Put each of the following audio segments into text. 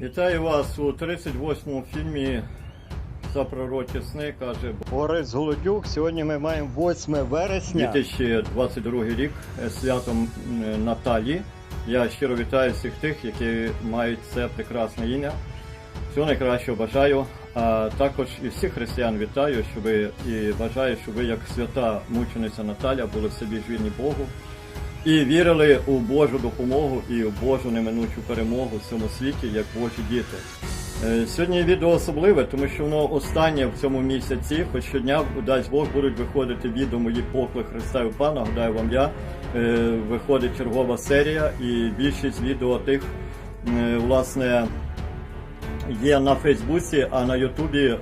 Вітаю вас у 38-му фільмі за пророчі сни, каже Борис Голодюк. Сьогодні ми маємо 8 вересня. 2022 рік святом Наталі. Я щиро вітаю всіх тих, які мають це прекрасне ім'я. Всього найкращого бажаю. А також і всіх християн вітаю, щоб і бажаю, щоб ви, як свята мучениця Наталя, були в собі вірні Богу і вірили у Божу допомогу і у Божу неминучу перемогу в цьому світі, як Божі діти. Е, Сьогодні відео особливе, тому що воно останнє в цьому місяці, хоч щодня, дасть Бог, будуть виходити відео мої покли Христа і УПА, нагадаю вам я. Е, Виходить чергова серія і більшість відео тих, е, власне, є на Фейсбуці, а на Ютубі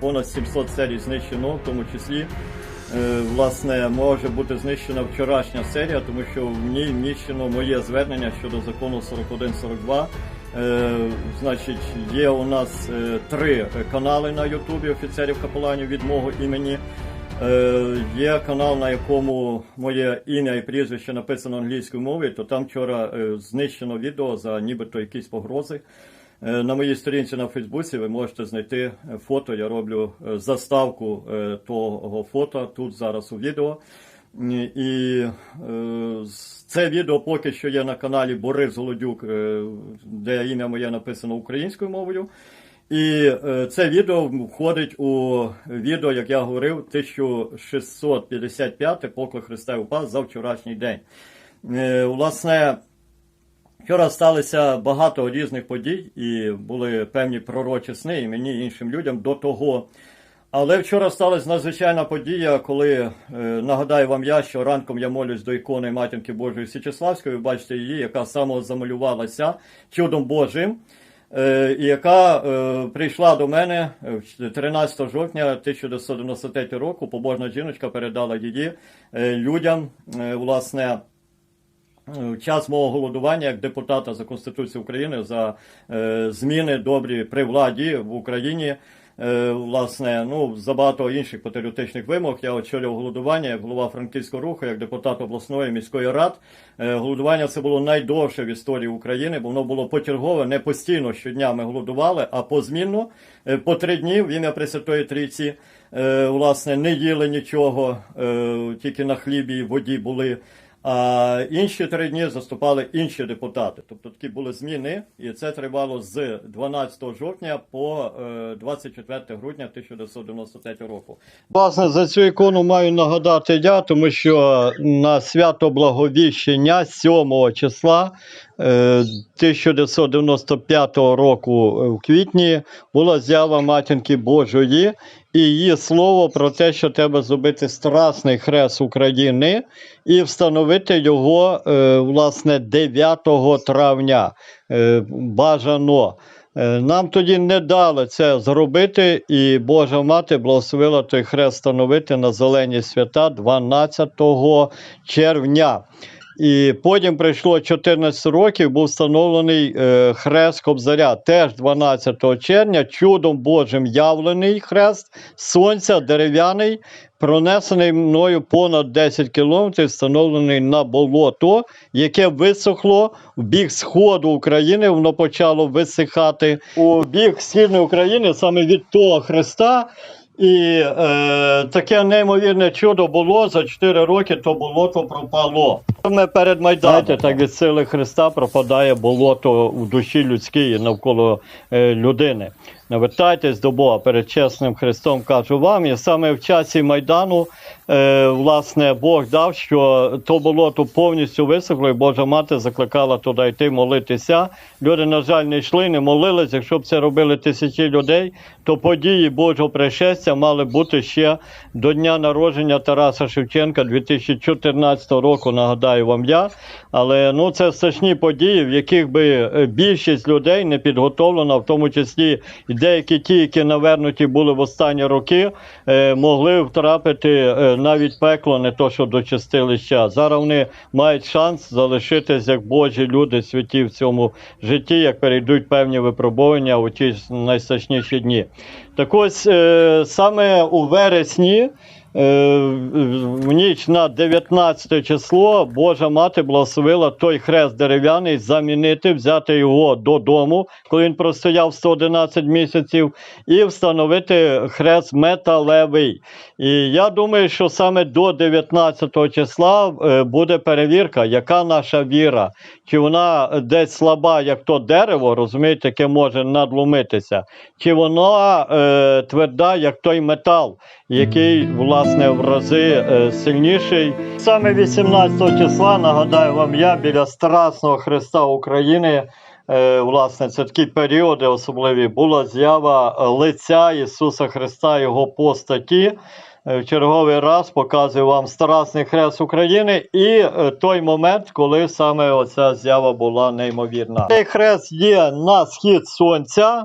понад 700 серій знищено, в тому числі. Е, Власне, може бути знищена вчорашня серія, тому що в ній вміщено моє звернення щодо закону 4142. Е, значить, є у нас е, три канали на Ютубі офіцерів капеланів від мого імені. Є канал, на якому моє ім'я і прізвище написано англійською мовою, то там вчора знищено відео за нібито якісь погрози. Е, На моїй сторінці на Фейсбуці ви можете знайти е, фото. Я роблю е, заставку того фото тут зараз у відео. І це відео поки що є на каналі Борис Голодюк, де ім'я моє написано українською мовою. І це відео входить у відео, як я говорив, 1655 поклик Христа упав за вчорашній день. Власне, Вчора сталося багато різних подій, і були певні пророчі сни і мені і іншим людям до того. Але вчора сталася надзвичайна подія, коли е, нагадаю вам я, що ранком я молюсь до ікони Матінки Божої Січеславської, ви бачите її, яка самозамалювалася чудом Божим, е, і яка е, прийшла до мене е, 13 жовтня 1993 року. Побожна жіночка передала її людям, власне. В час мого голодування як депутата за Конституцію України за е, зміни добрі при владі в Україні. Е, власне, ну за багато інших патріотичних вимог я очолював голодування як голова франківського руху, як депутат обласної міської рад. Е, голодування це було найдовше в історії України, бо воно було почергове, не постійно щодня ми голодували, а позмінно е, по три дні в ім'я Пресвятої Трійці. Е, власне, не їли нічого, е, тільки на хлібі і воді були. А інші три дні заступали інші депутати. Тобто такі були зміни, і це тривало з 12 жовтня по е, 24 грудня 1993 року. Власне, за цю ікону маю нагадати я, тому що на свято Благовіщення 7 числа е, 1995 року е, в квітні була з'ява Матінки Божої і її слово про те, що треба зробити страсний хрест України і встановити його е, власне 9 травня. Е, бажано. Е, Нам тоді не дали це зробити, і Божа мати благословила той хрест встановити на зелені свята 12 червня. І потім прийшло 14 років, був встановлений е, хрест Кобзаря, теж 12 червня, чудом Божим явлений хрест сонця дерев'яний, пронесений мною понад 10 кілометрів, встановлений на болото, яке висохло в бік сходу України, воно почало висихати. У бік східної України саме від того хреста. І е, таке неймовірне чудо було за 4 роки, то болото пропало. Ми перед Майданом. Знаєте, так від сили Христа пропадає болото в душі людській і навколо е, людини. Навертайтесь до Бога перед чесним Христом, кажу вам. І саме в часі Майдану, е, власне, Бог дав, що то болото повністю висохло, і Божа мати закликала туди йти молитися. Люди, на жаль, не йшли, не молились. Якщо б це робили тисячі людей, то події Божого пришестя мали бути ще до дня народження Тараса Шевченка 2014 року. Нагадаю вам я. Але ну це страшні події, в яких би е, більшість людей не підготовлена, в тому числі і деякі ті, які навернуті були в останні роки, е, могли втрапити е, навіть пекло, не то що до чистилища. Зараз вони мають шанс залишитись як Божі люди святі в цьому житті, як перейдуть певні випробування у ті найстрашніші дні. Так ось саме у вересні. Е, в ніч на 19 число Божа мати благословила той хрест дерев'яний замінити, взяти його додому, коли він простояв 111 місяців, і встановити хрест металевий. І я думаю, що саме до 19 числа е, буде перевірка, яка наша віра, чи вона десь слаба, як то дерево, розумієте, яке може надломитися, чи вона е, тверда, як той метал, який, власне, в рази е, сильніший. Саме 18 числа, нагадаю вам я, біля Страсного Христа України. Е, власне, це такі періоди особливі. Була з'ява лиця Ісуса Христа, Його постаті. Е, В черговий раз показую вам Страсний Хрест України і той момент, коли саме оця з'ява була неймовірна. Цей хрест є на схід сонця.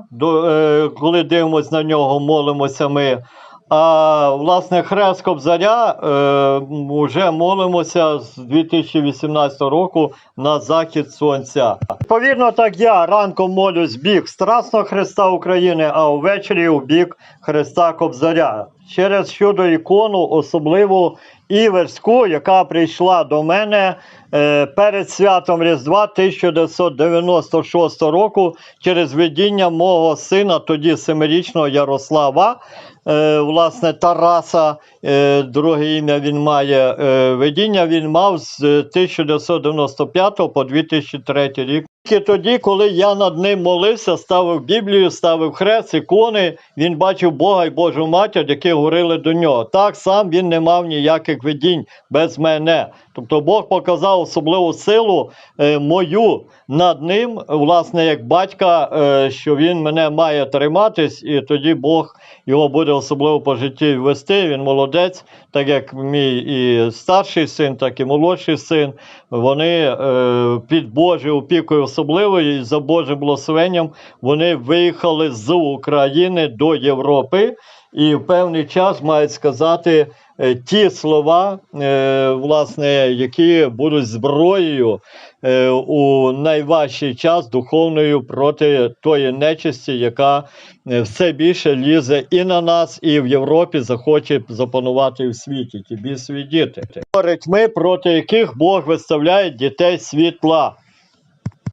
Коли дивимося на нього, молимося ми. А власне хрест Кобзаря е, вже молимося з 2018 року на захід сонця. Повірно, так я ранком молюсь бік Страсного Христа України, а ввечері у бік Христа Кобзаря. Через щодо ікону, особливо Іверську, яка прийшла до мене е, перед святом Різдва 1996 року через видіння мого сина, тоді семирічного Ярослава. Е, власне, Тараса, е, друге ім'я він має е, видіння, він мав з 1995 по 2003 рік. Тільки тоді, коли я над ним молився, ставив Біблію, ставив хрест, ікони, він бачив Бога і Божу матір, які говорили до нього. Так сам він не мав ніяких видінь без мене. Тобто Бог показав особливу силу е, мою над ним, власне, як батька, е, що він мене має триматись, і тоді Бог його буде особливо по житті вести. Він молодець, так як мій і старший син, так і молодший син. Вони е, під Божою опікою особливою і за Божим благословенням вони виїхали з України до Європи. І в певний час мають сказати е, ті слова, е, власне, які будуть зброєю е, у найважчий час духовною проти тої нечисті, яка все більше лізе і на нас, і в Європі захоче запанувати в світі, ті бісові діти. Говорить ми, проти яких Бог виставляє дітей світла,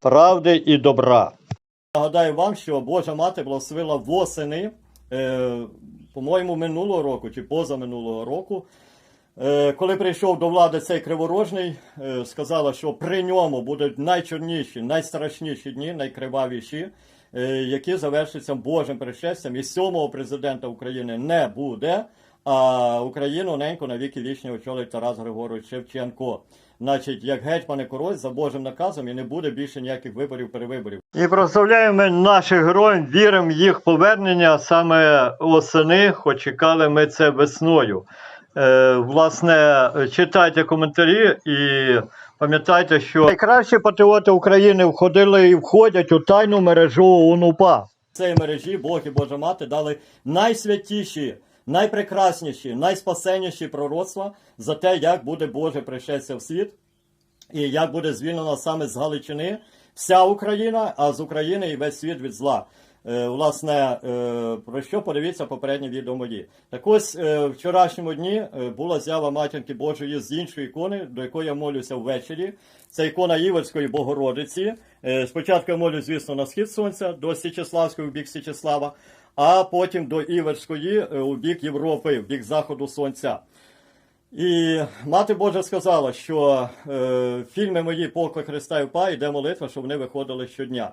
правди і добра. Нагадаю вам, що Божа мати благословила восени, по-моєму, минулого року чи позаминулого року. Е, коли прийшов до влади цей криворожний, е, сказала, що при ньому будуть найчорніші, найстрашніші дні, найкривавіші, е, які завершаться Божим пришестям. І сьомого президента України не буде, а Україну ненько на віки вічні очолить Тарас Григорович Шевченко. Значить, як гетьман і король за Божим наказом і не буде більше ніяких виборів, перевиборів. І прославляємо наших героїв, віримо в їх повернення саме осени, хоч чекали ми це весною. Е, власне, читайте коментарі і пам'ятайте, що найкращі патріоти України входили і входять у тайну мережу УНУПА. Цій мережі Бог і Божа Мати дали найсвятіші, найпрекрасніші, найспасенніші пророцтва за те, як буде Боже пришестя в світ і як буде звільнена саме з Галичини вся Україна, а з України і весь світ від зла. Е, власне, е, про що подивіться попереднє відео мої. Так ось е, вчорашньому дні була з'ява матінки Божої з іншої ікони, до якої я молюся ввечері. Це ікона Іверської Богородиці. Спочатку я молюсь, звісно, на схід сонця, до Січеславської в бік Січеслава, а потім до Іверської е, у бік Європи, в бік заходу сонця. І мати Божа сказала, що е, фільми мої Поклик Христа і Па йде молитва, щоб вони виходили щодня.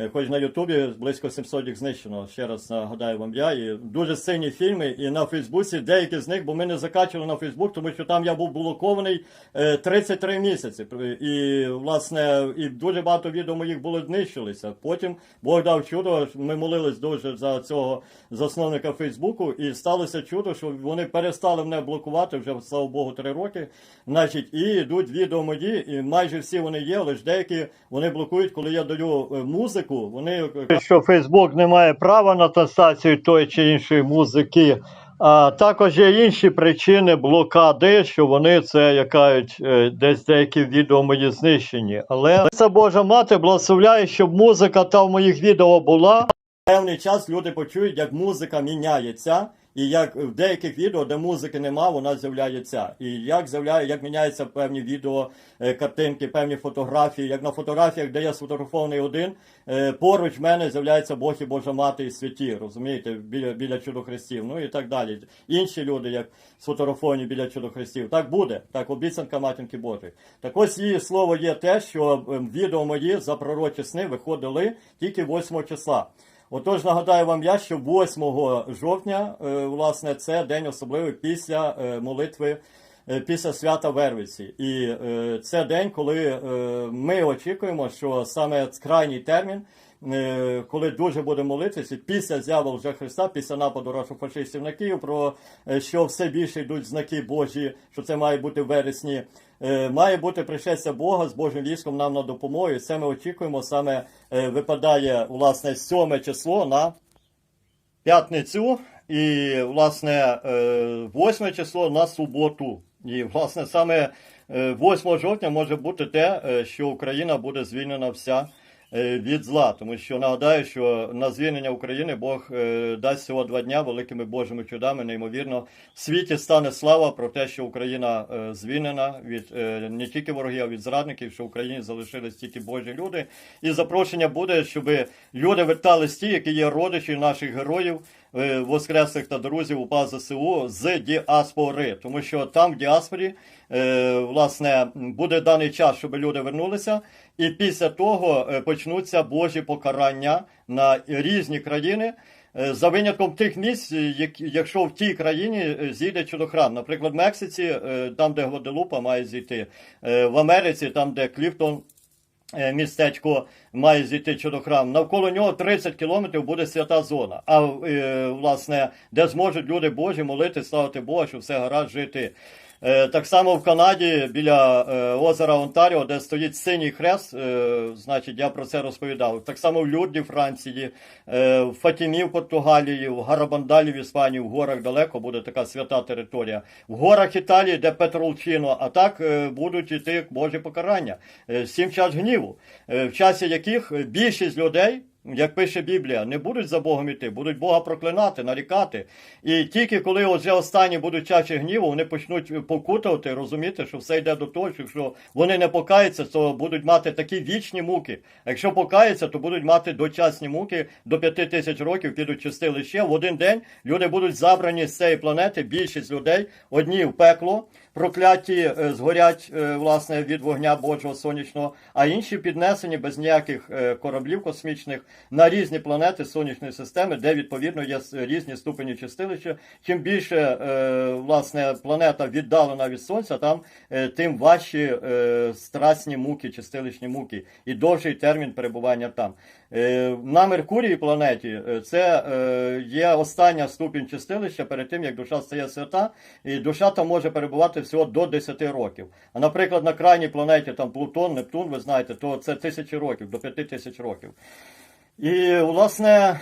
Е, Хоч на Ютубі близько 700 їх знищено. Ще раз нагадаю вам я. І дуже сильні фільми. І на Фейсбуці деякі з них, бо ми не закачували на Фейсбук, тому що там я був блокований е, 33 місяці. І власне і дуже багато відео моїх було знищилися. Потім Бог дав чудо. Ми молились дуже за цього засновника Фейсбуку, і сталося чудо, що вони перестали мене блокувати вже слава Богу три роки. Значить, і йдуть відео мої, і майже всі вони є, лише деякі вони блокують, коли я даю е, музику. Вони що Фейсбук не має права на трансляцію тої чи іншої музики. А також є інші причини блокади, що вони це якають е, десь деякі відео мої знищені. Але це Божа мати благословляє, щоб музика та в моїх відео була. Певний час люди почують, як музика міняється, І як в деяких відео, де музики нема, вона з'являється. І як з'являє, як міняються певні відео, е, картинки, певні фотографії. Як на фотографіях, де я сфотографований один, е, поруч в мене з'являється Бог і Божа Мати і святі, розумієте, біля, біля чудо-хрестів, ну і так далі. Інші люди, як сфотографовані біля чудо-хрестів. Так буде, так обіцянка матінки Божої. Так ось її слово є те, що е, відео мої за пророчі сни виходили тільки 8 числа. Отож, нагадаю вам я, що 8 жовтня, е, власне, це день особливий після е, молитви, е, після свята Вервиці. І це день, коли ми очікуємо, що саме крайній термін, коли дуже буде молитися, після зяви вже Христа, після нападу рашофашистів на Київ, про е, що все більше йдуть знаки Божі, що це має бути в вересні. Е, Має бути пришестя Бога з Божим військом нам на допомогу. Це ми очікуємо. Саме е, випадає власне 7 число на п'ятницю, і власне е, 8 число на суботу. І власне саме е, 8 жовтня може бути те, е, що Україна буде звільнена вся е, від зла. Тому що нагадаю, що на звільнення України Бог е, дасть цього два дня великими Божими чудами. Неймовірно, в світі стане слава про те, що Україна е, звільнена від е, не тільки ворогів, а від зрадників, що в Україні залишились тільки Божі люди. І запрошення буде, щоб люди вертались ті, які є родичі наших героїв. Е, Воскреслих та друзів УПА ЗСУ з діаспори, тому що там в діаспорі е, власне буде даний час, щоб люди вернулися, і після того е, почнуться Божі покарання на різні країни. За винятком тих місць, якщо в тій країні зійде чудохрам. Наприклад, в Мексиці, там, де Гваделупа має зійти, в Америці, там, де Кліфтон, містечко має зійти чудохрам. Навколо нього 30 кілометрів буде свята зона. А е, власне, де зможуть люди Божі молити, славити Бога, щоб все гаразд жити. Е, Так само в Канаді біля е, озера Онтаріо, де стоїть синій хрест, е, значить, я про це розповідав. Так само в Люрді, Франції, в Фатімі в Португалії, в Гарабандалі в Іспанії, в горах далеко буде така свята територія. В горах Італії, де Петролчино, а так будуть іти Божі покарання. Сім час гніву, в часі яких більшість людей. Як пише Біблія, не будуть за Богом іти, будуть Бога проклинати, нарікати. І тільки коли вже останні будуть чаші гніву, вони почнуть покутувати, розуміти, що все йде до того, що якщо вони не покаються, то будуть мати такі вічні муки. А якщо покаються, то будуть мати дочасні муки до п'яти тисяч років, підуть чистилище. В один день люди будуть забрані з цієї планети, більшість людей, одні в пекло, прокляті е, згорять е, власне від вогня Божого сонячного, а інші піднесені без ніяких е, кораблів космічних на різні планети сонячної системи, де відповідно є різні ступені чистилища. Чим більше власне планета віддалена від сонця, там тим важчі страсні муки, чистилищні муки і довший термін перебування там. Е, на Меркурії планеті е, це е, є остання ступінь чистилища перед тим, як душа стає свята, і душа там може перебувати всього до 10 років. А наприклад, на крайній планеті там Плутон, Нептун, ви знаєте, то це тисячі років, до 5 тисяч років. І, власне,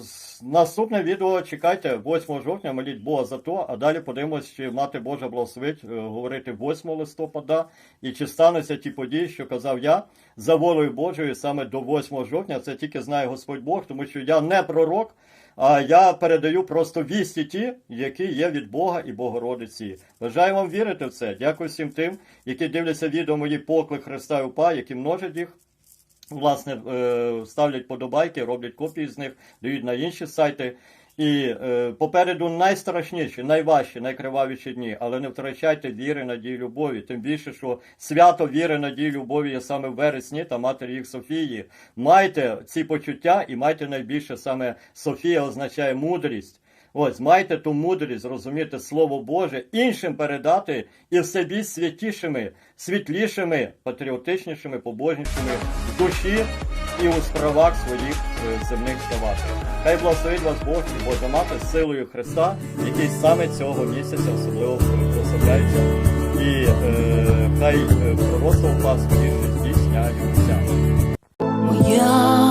з- наступне відео чекайте 8 жовтня, моліть Бога за то, а далі подивимось, чи мати Божа благословить е, говорити 8 листопада, і чи стануться ті події, що казав я, за волею Божою саме до 8 жовтня. Це тільки знає Господь Бог, тому що я не пророк, а я передаю просто вісті ті, які є від Бога і Богородиці. Бажаю вам вірити в це. Дякую всім тим, які дивляться відео мої поклик Христа і УПА, які множать їх. Власне, е, ставлять подобайки, роблять копії з них, дають на інші сайти. І е, попереду найстрашніші, найважчі, найкривавіші дні, але не втрачайте віри, надії, любові. Тим більше, що свято віри, надії, любові є саме в вересні та матері їх Софії. Майте ці почуття і майте найбільше саме Софія означає мудрість. Ось, майте ту мудрість зрозуміти Слово Боже, іншим передати і в собі святішими, світлішими, патріотичнішими, побожнішими в душі і у справах своїх е, земних ставати. Хай благословить вас Бог і Божа Мати силою Христа, який саме цього місяця особливо прославляється. І е, хай е, пророцтво у вас більше здійсняються. Моя